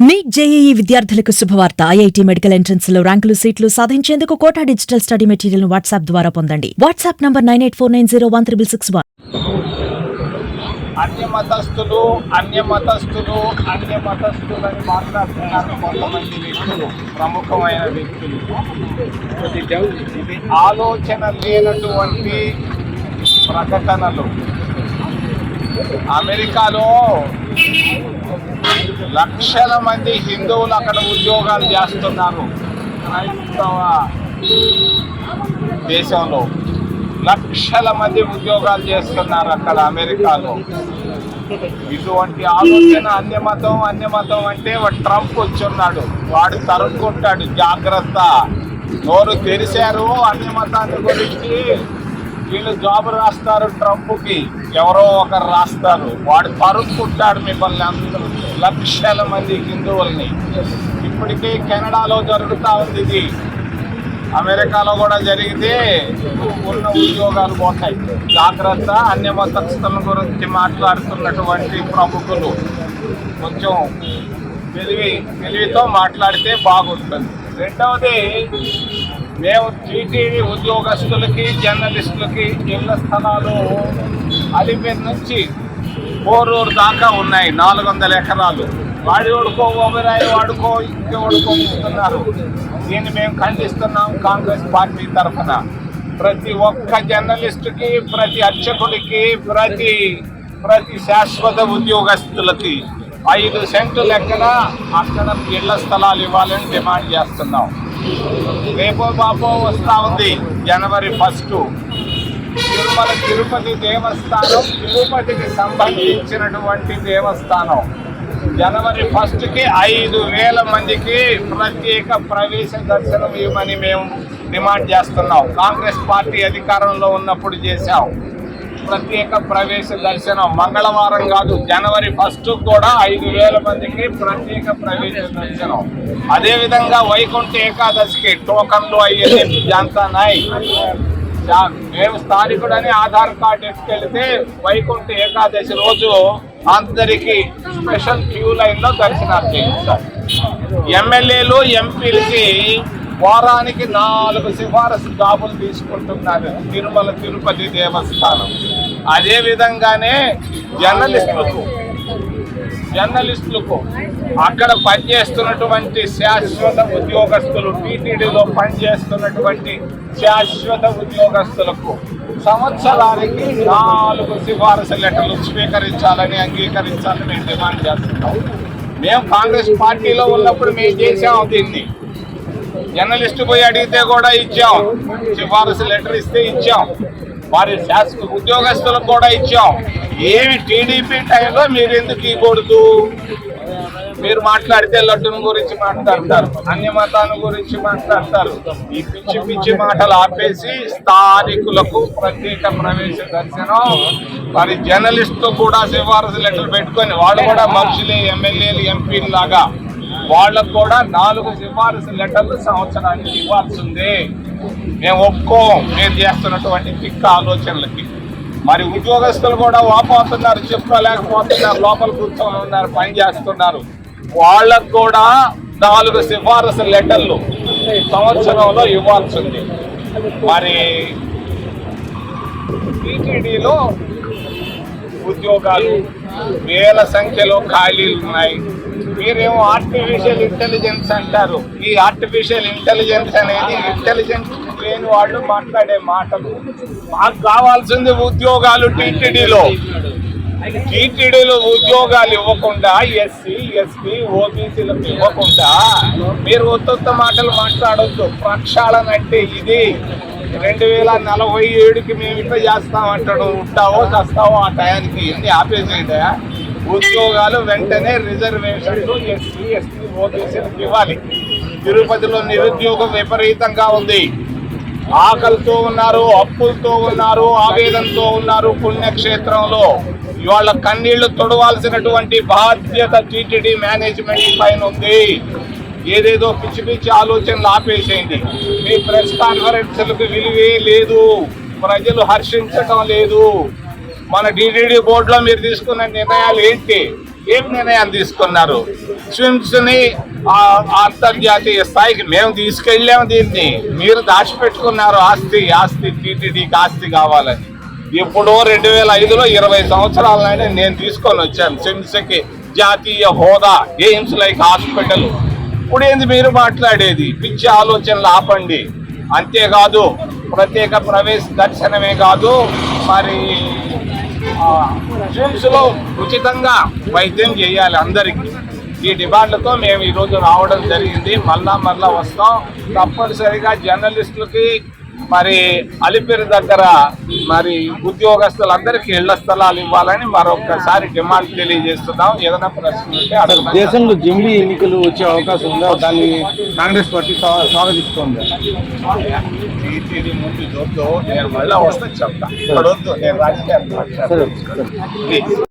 Neat JEE విద్యార్థులకు శుభవార్త. IIT medical ఎంట్రన్స్లో ర్యాంకులు సీట్లు సాధించేందుకు Kota digital study material WhatsApp ద్వారా పొందండి. WhatsApp number nine eight four nine zero one triple six one. అన్య మతస్థులు అన్య మతస్థులు అన్య మతస్థులు అని మాట్లాడుతున్నారు కొంతమంది వ్యక్తులు ప్రముఖమైన వ్యక్తులు. ఆలోచన లేనటువంటి ప్రకటనలు. అమెరికాలో లక్షల మంది హిందువులు అక్కడ ఉద్యోగాలు చేస్తున్నారు. క్రైస్తవ దేశంలో లక్షల మంది ఉద్యోగాలు చేస్తున్నారు అక్కడ అమెరికాలో. ఇటువంటి ఆలోచన అన్యమతం అన్యమతం అంటే వాడు ట్రంప్ వచ్చున్నాడు. వాడు తరుక్కుంటాడు జాగ్రత్త. నోరు తెరిశారు అన్యమతాన్ని గురించి. వీళ్ళు జాబ్ రాస్తారు ట్రంప్కి. ఎవరో ఒకరు రాస్తారు. వాడు పరుక్కుంటాడు మిమ్మల్ని అందరూ. లక్షల మంది హిందువుల్ని. ఇప్పటికే కెనడాలో జరుగుతూ ఉంది ఇది. అమెరికాలో కూడా జరిగితే ఉన్న ఉద్యోగాలు పోతాయి. జాగ్రత్త అన్య మతస్థుల గురించి మాట్లాడుతున్నటువంటి ప్రముఖులు. కొంచెం తెలివి తెలివితో మాట్లాడితే బాగుంటుంది. రెండవది మేము టీటీడీ ఉద్యోగస్తులకి జర్నలిస్టులకి ఇళ్ళ స్థలాలు అలిపేరు నుంచి కోరూరు దాకా ఉన్నాయి నాలుగు వందల ఎకరాలు. వాడి వాడుకో ఓబిరాయి వాడుకో ఇంకే వాడుకో ఇస్తున్నారు దీన్ని మేము ఖండిస్తున్నాం కాంగ్రెస్ పార్టీ తరఫున. ప్రతి ఒక్క జర్నలిస్టుకి ప్రతి అర్చకుడికి ప్రతి ప్రతి శాశ్వత ఉద్యోగస్తులకి ఐదు సెంట్లు లెక్కన అక్కడ ఇళ్ళ స్థలాలు ఇవ్వాలని డిమాండ్ చేస్తున్నాం. రేపో బాపో వస్తా ఉంది జనవరి ఫస్ట్ తిరుమల తిరుపతి దేవస్థానం తిరుపతికి సంబంధించినటువంటి దేవస్థానం. జనవరి ఫస్ట్కి ఐదు వేల మందికి ప్రత్యేక ప్రవేశ దర్శనం ఇవ్వమని మేము డిమాండ్ చేస్తున్నాం. కాంగ్రెస్ పార్టీ అధికారంలో ఉన్నప్పుడు చేశాం. ప్రత్యేక ప్రవేశ దర్శనం మంగళవారం కాదు జనవరి ఫస్ట్ కూడా ఐదు వేల మందికి ప్రత్యేక ప్రవేశ దర్శనం. అదేవిధంగా వైకుంఠ ఏకాదశికి టోకన్లు అయ్యేది జాంతా నాయ్ జా- మేము స్థానికుడని ఆధార్ కార్డు ఎత్తుకెళ్తే వైకుంఠ ఏకాదశి రోజు అందరికీ స్పెషల్ క్యూ లైన్లో దర్శనాలు చేయిస్తారు ఎమ్మెల్యేలు ఎంపీలకి వారానికి నాలుగు సిఫారసు జాబులు తీసుకుంటున్నారు తిరుమల తిరుపతి దేవస్థానం. అదే విధంగానే జర్నలిస్టులకు జర్నలిస్టులకు అక్కడ పనిచేస్తున్నటువంటి శాశ్వత ఉద్యోగస్తులు టీటీడీలో పనిచేస్తున్నటువంటి శాశ్వత ఉద్యోగస్తులకు సంవత్సరానికి నాలుగు సిఫారసు లెటర్లు స్వీకరించాలని అంగీకరించాలని మేము డిమాండ్ చేస్తున్నాం. మేము కాంగ్రెస్ పార్టీలో ఉన్నప్పుడు మేము చేసాము దీన్ని. జర్నలిస్ట్ పోయి అడిగితే కూడా ఇచ్చాం. సిఫారసు లెటర్ ఇస్తే ఇచ్చాం. వారి శాసన ఉద్యోగస్తులకు కూడా ఇచ్చాం. ఏమి టీడీపీ టైంలో మీరు ఎందుకు ఇవ్వకూడదు? మీరు మాట్లాడితే లడ్డును గురించి మాట్లాడతారు అన్య మతాన్ని గురించి మాట్లాడతారు. ఈ పిచ్చి పిచ్చి మాటలు ఆపేసి స్థానికులకు ప్రత్యేక ప్రవేశ దర్శనం మరి జర్నలిస్ట్ కూడా సిఫారసు లెటర్ పెట్టుకొని వాళ్ళు కూడా మనుషులే ఎమ్మెల్యేలు ఎంపీలు లాగా వాళ్ళకు కూడా నాలుగు సిఫారసు లెటర్లు సంవత్సరానికి ఇవ్వాల్సిందే. మేము ఒప్పుకోం. మీరు చేస్తున్నటువంటి పిక్ ఆలోచనలకి. మరి ఉద్యోగస్తులు కూడా వాపోతున్నారు చెప్పుకోలేకపోతున్నారు లోపల కూర్చొని ఉన్నారు పని చేస్తున్నారు. వాళ్ళకు కూడా నాలుగు సిఫారసు లెటర్లు సంవత్సరంలో ఇవ్వాల్సింది. మరి టీటీడీలో ఉద్యోగాలు వేల సంఖ్యలో ఖాళీలు ఉన్నాయి. మీరేమో ఆర్టిఫిషియల్ ఇంటెలిజెన్స్ అంటారు. ఈ ఆర్టిఫిషియల్ ఇంటెలిజెన్స్ అనేది ఇంటెలిజెన్స్ లేని వాళ్ళు మాట్లాడే మాటలు. మాకు కావాల్సింది ఉద్యోగాలు టీటీడీలో. టీటీడీలో ఉద్యోగాలు ఇవ్వకుండా ఎస్సీ ఎస్టీ ఓబీసీలకు ఇవ్వకుండా మీరు ఉత్తొత్త మాటలు మాట్లాడొద్దు. ప్రక్షాళన అంటే ఇది. రెండు వేల నలభై ఏడుకి మేము ఇట్లా చేస్తామంటాడు ఉంటావో చస్తావో ఆ టయానికి ఎన్ని ఆపేసేటయా ఉద్యోగాలు వెంటనే రిజర్వేషన్లు ఎస్సీ ఎస్టీ ఓబీసీలకు ఇవ్వాలి. తిరుపతిలో నిరుద్యోగం విపరీతంగా ఉంది. ఆకలితో ఉన్నారు అప్పులతో ఉన్నారు ఆవేదనతో ఉన్నారు పుణ్యక్షేత్రంలో. ఇవాళ కన్నీళ్ళు తొడవాల్సినటువంటి బాధ్యత టీటీడీ మేనేజ్మెంట్ పైన ఉంది. ఏదేదో పిచ్చి పిచ్చి ఆలోచనలు ఆపేసేయండి. మీ ప్రెస్ కాన్ఫరెన్స్లకు విలువే లేదు. ప్రజలు హర్షించటం లేదు. మన టీటీడీ బోర్డులో మీరు తీసుకున్న నిర్ణయాలు ఏంటి? ఏం నిర్ణయాలు తీసుకున్నారు? స్విమ్స్ని అంతర్జాతీయ స్థాయికి మేము తీసుకెళ్ళాము దీన్ని. మీరు దాచిపెట్టుకున్నారు ఆస్తి ఆస్తి టీటీడీకి ఆస్తి కావాలని. ఇప్పుడు రెండు వేల ఐదులో ఇరవై సంవత్సరాలైనా నేను తీసుకొని వచ్చాను. సిమ్స్కి జాతీయ హోదా ఎయిమ్స్ లైక్ హాస్పిటల్. ఇప్పుడు ఏంది మీరు మాట్లాడేది? పిచ్చి ఆలోచనలు ఆపండి. అంతేకాదు ప్రత్యేక ప్రవేశ దర్శనమే కాదు మరి జిమ్స్లో ఉచితంగా వైద్యం చేయాలి అందరికీ. ఈ డిమాండ్లతో మేము ఈరోజు రావడం జరిగింది. మళ్ళా మళ్ళా వస్తాం. తప్పనిసరిగా జర్నలిస్టులకి మరి అలిపిరి దగ్గర మరి ఉద్యోగస్తులందరికీ ఇళ్ళ స్థలాలు ఇవ్వాలని మరొకసారి డిమాండ్ తెలియజేస్తున్నాం. ఏదైనా ప్రశ్న. దేశంలో జమిలీ ఎన్నికలు వచ్చే అవకాశం ఉందా? దాన్ని కాంగ్రెస్ పార్టీ స్వా- స్వాగతిస్తోంది. ముందు చూద్దు నేను మళ్ళా వస్తే చెప్తా. ఇక్కడ వద్దు నేను రాజకీయాలు